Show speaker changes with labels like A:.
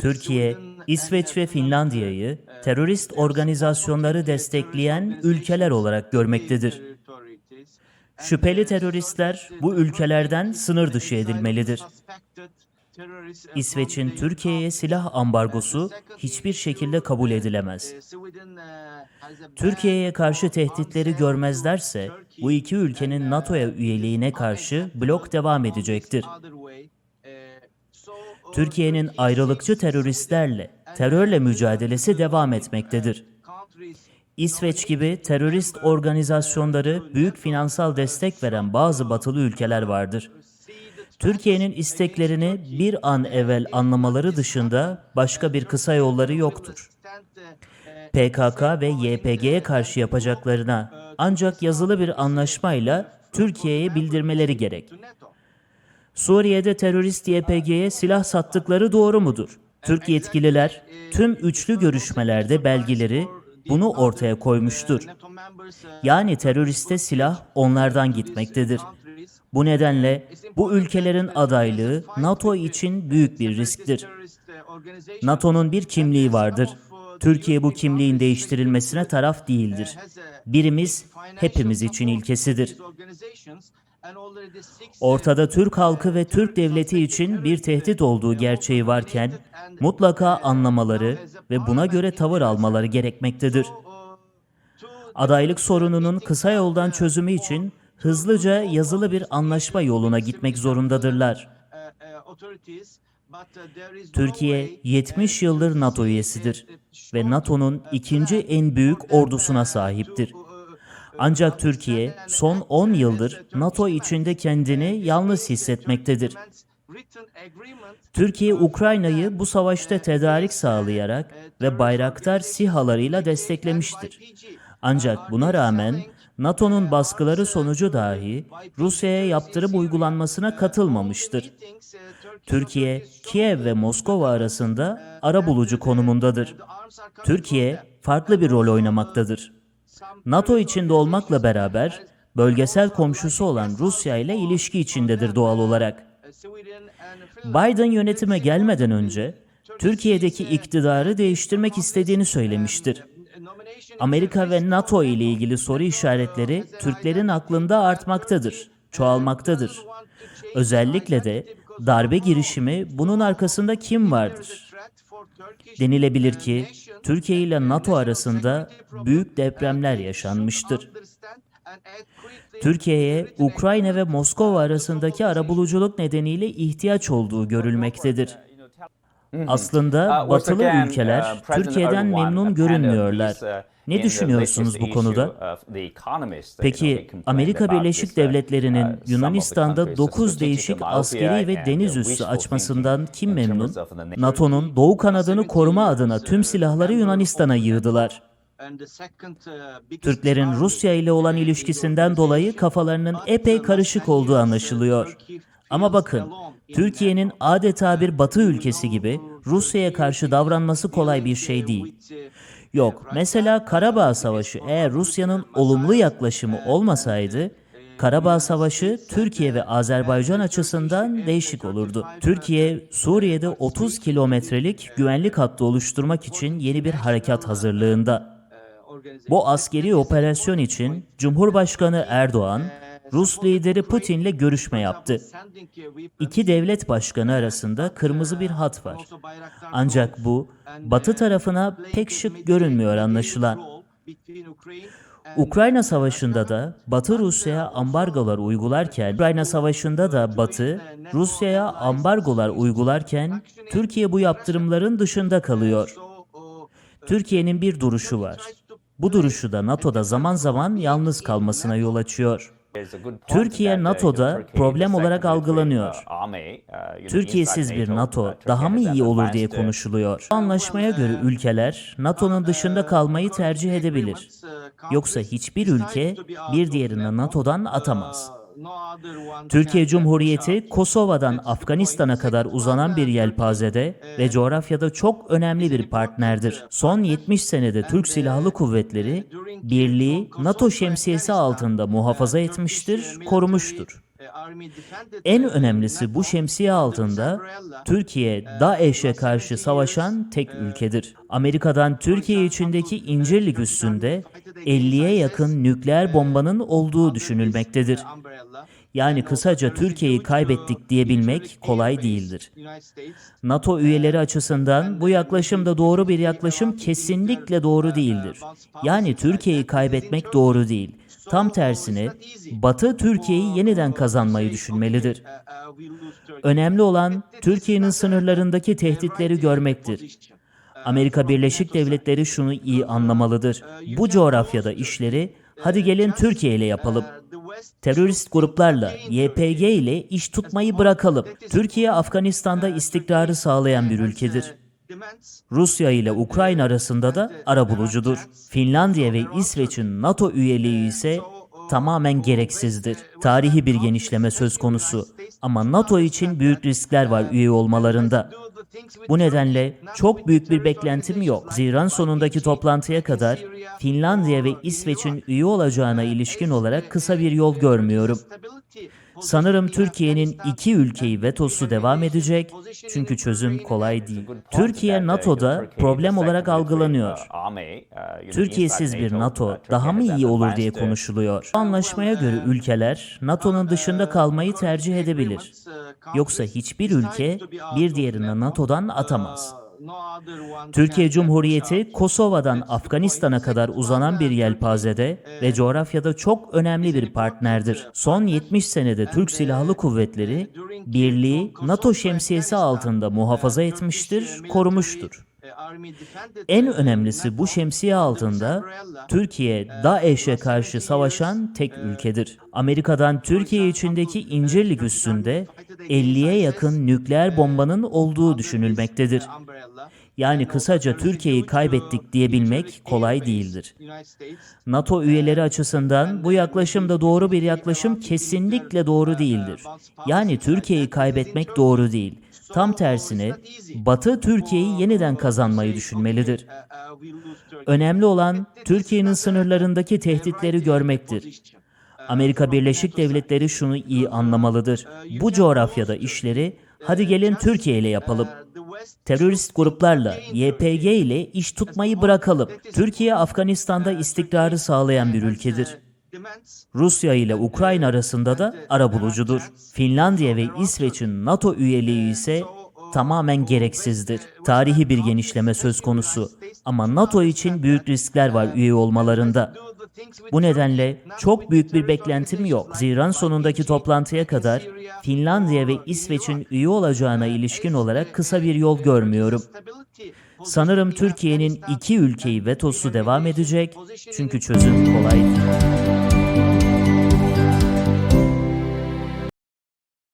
A: Türkiye, İsveç ve Finlandiya'yı terörist organizasyonları destekleyen ülkeler olarak görmektedir. Şüpheli teröristler bu ülkelerden sınır dışı edilmelidir. İsveç'in Türkiye'ye silah ambargosu hiçbir şekilde kabul edilemez. Türkiye'ye karşı tehditleri görmezlerse bu iki ülkenin NATO'ya üyeliğine karşı blok devam edecektir. Türkiye'nin ayrılıkçı teröristlerle, terörle mücadelesi devam etmektedir. İsveç gibi terörist organizasyonları büyük finansal destek veren bazı batılı ülkeler vardır. Türkiye'nin isteklerini bir an evvel anlamaları dışında başka bir kısa yolları yoktur. PKK ve YPG'ye karşı yapacaklarına ancak yazılı bir anlaşmayla Türkiye'ye bildirmeleri gerek. Suriye'de terörist YPG'ye silah sattıkları doğru mudur? Türk yetkililer tüm üçlü görüşmelerde belgeleri bunu ortaya koymuştur. Yani teröriste silah onlardan gitmektedir. Bu nedenle bu ülkelerin adaylığı NATO için büyük bir risktir. NATO'nun bir kimliği vardır. Türkiye bu kimliğin değiştirilmesine taraf değildir. Birimiz hepimiz için ilkesidir. Ortada Türk halkı ve Türk devleti için bir tehdit olduğu gerçeği varken mutlaka anlamaları ve buna göre tavır almaları gerekmektedir. Adaylık sorununun kısa yoldan çözümü için hızlıca yazılı bir anlaşma yoluna gitmek zorundadırlar. Türkiye 70 yıldır NATO üyesidir ve NATO'nun ikinci en büyük ordusuna sahiptir. Ancak Türkiye son 10 yıldır NATO içinde kendini yalnız hissetmektedir. Türkiye Ukrayna'yı bu savaşta tedarik sağlayarak ve Bayraktar SİHA'larıyla desteklemiştir. Ancak buna rağmen NATO'nun baskıları sonucu dahi Rusya'ya yaptırım uygulanmasına katılmamıştır. Türkiye, Kiev ve Moskova arasında arabulucu konumundadır. Türkiye farklı bir rol oynamaktadır. NATO içinde olmakla beraber bölgesel komşusu olan Rusya ile ilişki içindedir doğal olarak. Biden yönetime gelmeden önce Türkiye'deki iktidarı değiştirmek istediğini söylemiştir. Amerika ve NATO ile ilgili soru işaretleri Türklerin aklında artmaktadır, çoğalmaktadır. Özellikle de darbe girişimi bunun arkasında kim vardır? Denilebilir ki Türkiye ile NATO arasında büyük depremler yaşanmıştır. Türkiye'ye Ukrayna ve Moskova arasındaki arabuluculuk nedeniyle ihtiyaç olduğu görülmektedir. Aslında batılı ülkeler Türkiye'den memnun görünmüyorlar. Ne düşünüyorsunuz bu konuda? Peki Amerika Birleşik Devletleri'nin Yunanistan'da 9 değişik askeri ve deniz üssü açmasından kim memnun? NATO'nun Doğu kanadını koruma adına tüm silahları Yunanistan'a yığdılar. Türklerin Rusya ile olan ilişkisinden dolayı kafalarının epey karışık olduğu anlaşılıyor. Ama bakın, Türkiye'nin adeta bir batı ülkesi gibi Rusya'ya karşı davranması kolay bir şey değil. Yok, mesela Karabağ Savaşı eğer Rusya'nın olumlu yaklaşımı olmasaydı, Karabağ Savaşı Türkiye ve Azerbaycan açısından değişik olurdu. Türkiye, Suriye'de 30 kilometrelik güvenlik hattı oluşturmak için yeni bir harekat hazırlığında. Bu askeri operasyon için Cumhurbaşkanı Erdoğan, Rus lideri Putin'le görüşme yaptı. İki devlet başkanı arasında kırmızı bir hat var. Ancak bu Batı tarafına pek şık görünmüyor anlaşılan. Ukrayna Savaşı'nda da Batı Rusya'ya ambargolar uygularken, Ukrayna Savaşı'nda da Batı Rusya'ya ambargolar uygularken Türkiye bu yaptırımların dışında kalıyor. Türkiye'nin bir duruşu var. Bu duruşu da NATO'da zaman zaman yalnız kalmasına yol açıyor. Türkiye NATO'da problem olarak algılanıyor. Türkiye'siz bir NATO daha mı iyi olur diye konuşuluyor. Bu anlaşmaya göre ülkeler NATO'nun dışında kalmayı tercih edebilir. Yoksa hiçbir ülke bir diğerini NATO'dan atamaz. Türkiye Cumhuriyeti Kosova'dan Afganistan'a kadar uzanan bir yelpazede ve coğrafyada çok önemli bir partnerdir. Son 70 senede Türk Silahlı Kuvvetleri birliği NATO şemsiyesi altında muhafaza etmiştir, korumuştur. En önemlisi bu şemsiye altında Türkiye DAEŞ'e karşı savaşan tek ülkedir. Amerika'dan Türkiye içindeki İncirlik üssünde 50'ye yakın nükleer bombanın olduğu düşünülmektedir. Yani kısaca Türkiye'yi kaybettik diyebilmek kolay değildir. NATO üyeleri açısından bu yaklaşım da doğru bir yaklaşım kesinlikle doğru değildir. Yani Türkiye'yi kaybetmek doğru değil. Tam tersine Batı Türkiye'yi yeniden kazanmayı düşünmelidir. Önemli olan Türkiye'nin sınırlarındaki tehditleri görmektir. Amerika Birleşik Devletleri şunu iyi anlamalıdır. Bu coğrafyada işleri hadi gelin Türkiye ile yapalım. Terörist gruplarla, YPG ile iş tutmayı bırakalım. Türkiye Afganistan'da istikrarı sağlayan bir ülkedir. Rusya ile Ukrayna arasında da arabulucudur. Finlandiya ve İsveç'in NATO üyeliği ise tamamen gereksizdir. Tarihi bir genişleme söz konusu ama NATO için büyük riskler var üye olmalarında. Bu nedenle çok büyük bir beklentim yok. Zira sonundaki toplantıya kadar Finlandiya ve İsveç'in üye olacağına ilişkin olarak kısa bir yol görmüyorum. Sanırım Türkiye'nin iki ülkeyi vetosu devam edecek çünkü çözüm kolay değil. Türkiye NATO'da problem olarak algılanıyor. Türkiye'siz bir NATO daha mı iyi olur diye konuşuluyor. Anlaşmaya göre ülkeler NATO'nun dışında kalmayı tercih edebilir. Yoksa hiçbir ülke bir diğerini NATO'dan atamaz. Türkiye Cumhuriyeti Kosova'dan Afganistan'a kadar uzanan bir yelpazede ve coğrafyada çok önemli bir partnerdir. Son 70 senede Türk Silahlı Kuvvetleri birliği NATO şemsiyesi altında muhafaza etmiştir, korumuştur. En önemlisi bu şemsiye altında Türkiye DAEŞ'e karşı savaşan tek ülkedir. Amerika'dan Türkiye içindeki İncirlik üssünde 50'ye yakın nükleer bombanın olduğu düşünülmektedir. Yani kısaca Türkiye'yi kaybettik diyebilmek kolay değildir. NATO üyeleri açısından bu yaklaşım da doğru bir yaklaşım kesinlikle doğru değildir. Yani Türkiye'yi kaybetmek doğru değil. Tam tersine Batı Türkiye'yi yeniden kazanmayı düşünmelidir. Önemli olan Türkiye'nin sınırlarındaki tehditleri görmektir. Amerika Birleşik Devletleri şunu iyi anlamalıdır. Bu coğrafyada işleri hadi gelin Türkiye ile yapalım. Terörist gruplarla, YPG ile iş tutmayı bırakalım. Türkiye Afganistan'da istikrarı sağlayan bir ülkedir. Rusya ile Ukrayna arasında da arabulucudur. Finlandiya ve İsveç'in NATO üyeliği ise tamamen gereksizdir. Tarihi bir genişleme söz konusu ama NATO için büyük riskler var üye olmalarında. Bu nedenle çok büyük bir beklentim yok. Zira sonundaki toplantıya kadar Finlandiya ve İsveç'in üye olacağına ilişkin olarak kısa bir yol görmüyorum. Sanırım Türkiye'nin iki ülkeyi vetosu devam edecek çünkü çözüm kolay değil.